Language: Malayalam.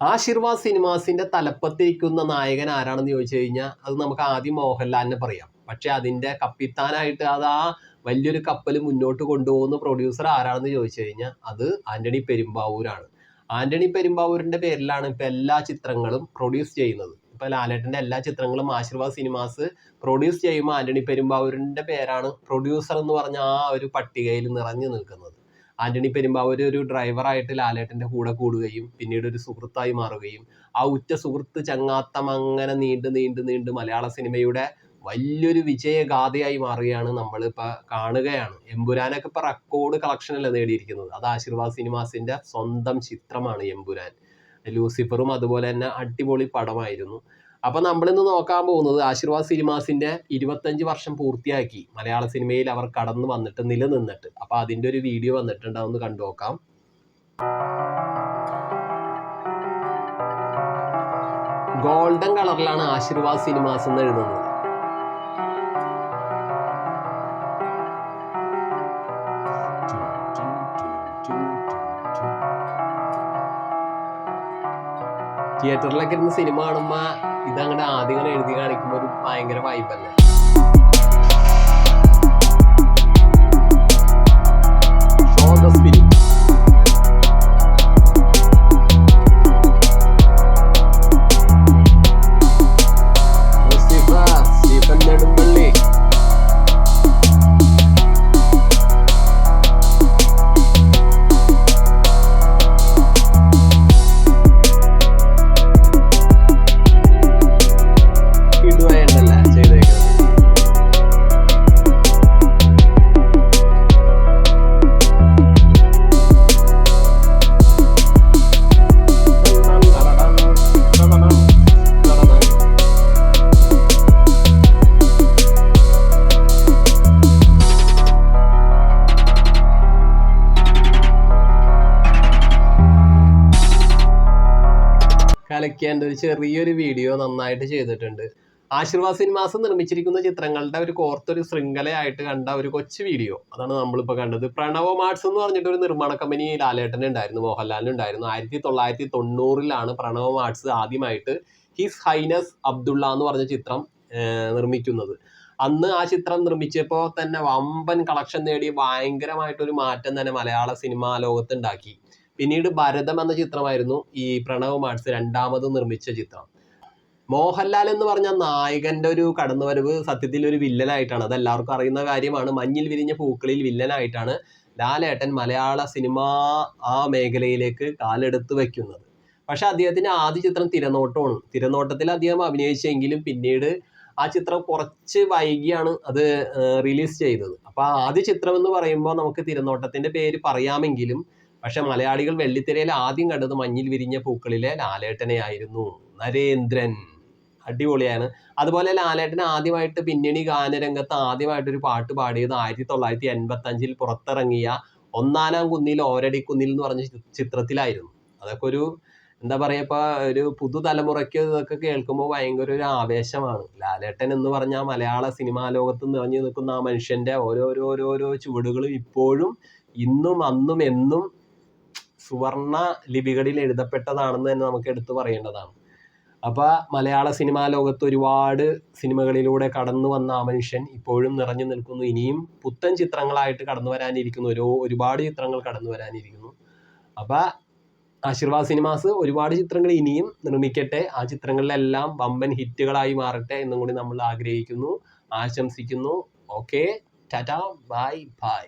ആശീർവാദ് സിനിമാസിന്റെ തലപ്പത്തിരിക്കുന്ന നായകൻ ആരാണെന്ന് ചോദിച്ചു കഴിഞ്ഞാൽ അത് നമുക്ക് ആദ്യം മോഹൻലാലിനെ പറയാം. പക്ഷെ അതിന്റെ കപ്പിത്താനായിട്ട് അത് ആ വലിയൊരു കപ്പൽ മുന്നോട്ട് കൊണ്ടുപോകുന്ന പ്രൊഡ്യൂസർ ആരാണെന്ന് ചോദിച്ചു കഴിഞ്ഞാൽ അത് ആന്റണി പെരുമ്പാവൂരാണ്. ആന്റണി പെരുമ്പാവൂരിന്റെ പേരിലാണ് ഇപ്പൊ എല്ലാ ചിത്രങ്ങളും പ്രൊഡ്യൂസ് ചെയ്യുന്നത്. ഇപ്പൊ ലാലേട്ടന്റെ എല്ലാ ചിത്രങ്ങളും ആശീർവാദ് സിനിമാസ് പ്രൊഡ്യൂസ് ചെയ്യുമ്പോൾ ആന്റണി പെരുമ്പാവൂരിന്റെ പേരാണ് പ്രൊഡ്യൂസർ എന്ന് പറഞ്ഞ ആ ഒരു പട്ടികയിൽ നിറഞ്ഞു നിൽക്കുന്നത്. ആന്റണി പെരുമ്പാവൂർ ഒരു ഡ്രൈവറായിട്ട് ലാലേട്ടന്റെ കൂടെ കൂടുകയും പിന്നീട് ഒരു സുഹൃത്തായി മാറുകയും. ആ ഉറ്റ സുഹൃത്ത് ചങ്ങാത്തം അങ്ങനെ നീണ്ട് നീണ്ട് നീണ്ട് മലയാള സിനിമയുടെ വലിയൊരു വിജയഗാഥയായി മാറുകയാണ് നമ്മൾ ഇപ്പോൾ കാണുകയാണ്. എമ്പുരാനൊക്കെ ഇപ്പൊ റെക്കോർഡ് കളക്ഷനല്ലേ നേടിയിരിക്കുന്നത്. അത് ആശീർവാദ് സിനിമാസിന്റെ സ്വന്തം ചിത്രമാണ് എമ്പുരാൻ. ലൂസിഫറും അതുപോലെ തന്നെ അടിപൊളി പടമായിരുന്നു. അപ്പോൾ നമ്മളിന്ന് നോക്കാൻ പോകുന്നത് ആശീർവാദ് സിനിമാസിന്റെ ഇരുപത്തഞ്ച് വർഷം പൂർത്തിയാക്കി. മലയാള സിനിമയിൽ അവർ കടന്നു വന്നിട്ട് നിലനിന്നിട്ട്. അപ്പോൾ അതിന്റെ ഒരു വീഡിയോ വന്നിട്ടുണ്ടാവും കണ്ടു നോക്കാം. ഗോൾഡൻ കളറിലാണ് ആശീർവാദ് സിനിമാസ് എന്ന് എഴുതുന്നത്. തിയേറ്ററിലൊക്കെ ഇരുന്ന് സിനിമ കാണുമ്പോൾ ഇതങ്ങനെ ആദ്യം എഴുതി കാണിക്കുമ്പോൾ ഒരു ഭയങ്കര വൈബല്ലേ കലക്കേണ്ട ഒരു ചെറിയൊരു വീഡിയോ നന്നായിട്ട് ചെയ്തിട്ടുണ്ട്. ആശീർവാദ് സിനിമാസ് നിർമ്മിച്ചിരിക്കുന്ന ചിത്രങ്ങളുടെ ഒരു കോർത്തൊരു ശൃംഖലയായിട്ട് കണ്ട ഒരു കൊച്ചു വീഡിയോ. അതാണ് നമ്മളിപ്പോൾ കണ്ടത്. പ്രണവ മാർട്സ് എന്ന് പറഞ്ഞിട്ട് ഒരു നിർമ്മാണ കമ്പനി ലാലേട്ടൻ ഉണ്ടായിരുന്നു മോഹൻലാലിന് ഉണ്ടായിരുന്നു. ആയിരത്തി തൊള്ളായിരത്തി തൊണ്ണൂറിലാണ് പ്രണവ മാർട്സ് ആദ്യമായിട്ട് ഹിസ് ഹൈനസ് അബ്ദുള്ള എന്ന് പറഞ്ഞ ചിത്രം നിർമ്മിക്കുന്നത്. അന്ന് ആ ചിത്രം നിർമ്മിച്ചപ്പോൾ തന്നെ വമ്പൻ കളക്ഷൻ നേടി ഭയങ്കരമായിട്ടൊരു മാറ്റം തന്നെ മലയാള സിനിമാ ലോകത്ത് ഉണ്ടാക്കി. പിന്നീട് ഭരതം എന്ന ചിത്രമായിരുന്നു ഈ പ്രണവ് മാർട്സ് രണ്ടാമത് നിർമ്മിച്ച ചിത്രം. മോഹൻലാൽ എന്ന് പറഞ്ഞ നായകന്റെ ഒരു കടന്നുവരവ് സത്യത്തിൽ ഒരു വില്ലനായിട്ടാണ്. അത് എല്ലാവർക്കും അറിയുന്ന കാര്യമാണ്. മഞ്ഞിൽ വിരിഞ്ഞ പൂക്കളിൽ വില്ലനായിട്ടാണ് ലാലേട്ടൻ മലയാള സിനിമ ആ മേഖലയിലേക്ക് കാലെടുത്ത് വെക്കുന്നത്. പക്ഷെ അദ്ദേഹത്തിന്റെ ആദ്യ ചിത്രം തിരനോട്ടമാണ്. തിരനോട്ടത്തിൽ അദ്ദേഹം അഭിനയിച്ചെങ്കിലും പിന്നീട് ആ ചിത്രം കുറച്ച് വൈകിയാണ് അത് റിലീസ് ചെയ്തത്. അപ്പോൾ ആദ്യ ചിത്രം എന്ന് പറയുമ്പോൾ നമുക്ക് തിരനോട്ടത്തിന്റെ പേര് പറയാമെങ്കിലും പക്ഷെ മലയാളികൾ വെള്ളിത്തിരയിൽ ആദ്യം കണ്ടത് മഞ്ഞിൽ വിരിഞ്ഞ പൂക്കളിലെ ലാലേട്ടനെ ആയിരുന്നു നരേന്ദ്രൻ. അടിപൊളിയാണ്. അതുപോലെ ലാലേട്ടൻ ആദ്യമായിട്ട് പിന്നണി ഗാനരംഗത്ത് ആദ്യമായിട്ട് ഒരു പാട്ട് പാടിയത് ആയിരത്തി തൊള്ളായിരത്തി എൺപത്തി അഞ്ചിൽ പുറത്തിറങ്ങിയ ഒന്നാനാം കുന്നിൽ ഓരടി കുന്നിൽ എന്ന് പറഞ്ഞ ചിത്രത്തിലായിരുന്നു. അതൊക്കെ ഒരു എന്താ പറയുക ഇപ്പൊ ഒരു പുതുതലമുറയ്ക്ക് ഇതൊക്കെ കേൾക്കുമ്പോൾ ഭയങ്കര ഒരു ആവേശമാണ്. ലാലേട്ടൻ എന്ന് പറഞ്ഞാൽ മലയാള സിനിമാ ലോകത്ത് നിറഞ്ഞു നിൽക്കുന്ന ആ മനുഷ്യന്റെ ഓരോരോരോരോ ചുവടുകളും ഇപ്പോഴും ഇന്നും അന്നും എന്നും സുവർണ ലിപികളിൽ എഴുതപ്പെട്ടതാണെന്ന് തന്നെ നമുക്ക് എടുത്തു പറയേണ്ടതാണ്. അപ്പൊ മലയാള സിനിമാ ലോകത്ത് ഒരുപാട് സിനിമകളിലൂടെ കടന്നു വന്ന ആ മനുഷ്യൻ ഇപ്പോഴും നിറഞ്ഞു നിൽക്കുന്നു. ഇനിയും പുത്തൻ ചിത്രങ്ങളായിട്ട് കടന്നു വരാനിരിക്കുന്നു. ഒരു ഒരുപാട് ചിത്രങ്ങൾ കടന്നു വരാനിരിക്കുന്നു. അപ്പൊ ആശീർവാദ് സിനിമാസ് ഒരുപാട് ചിത്രങ്ങൾ ഇനിയും നിർമ്മിക്കട്ടെ. ആ ചിത്രങ്ങളിലെല്ലാം വമ്പൻ ഹിറ്റുകളായി മാറട്ടെ എന്നും കൂടി നമ്മൾ ആഗ്രഹിക്കുന്നു ആശംസിക്കുന്നു. Okay tata bye bye.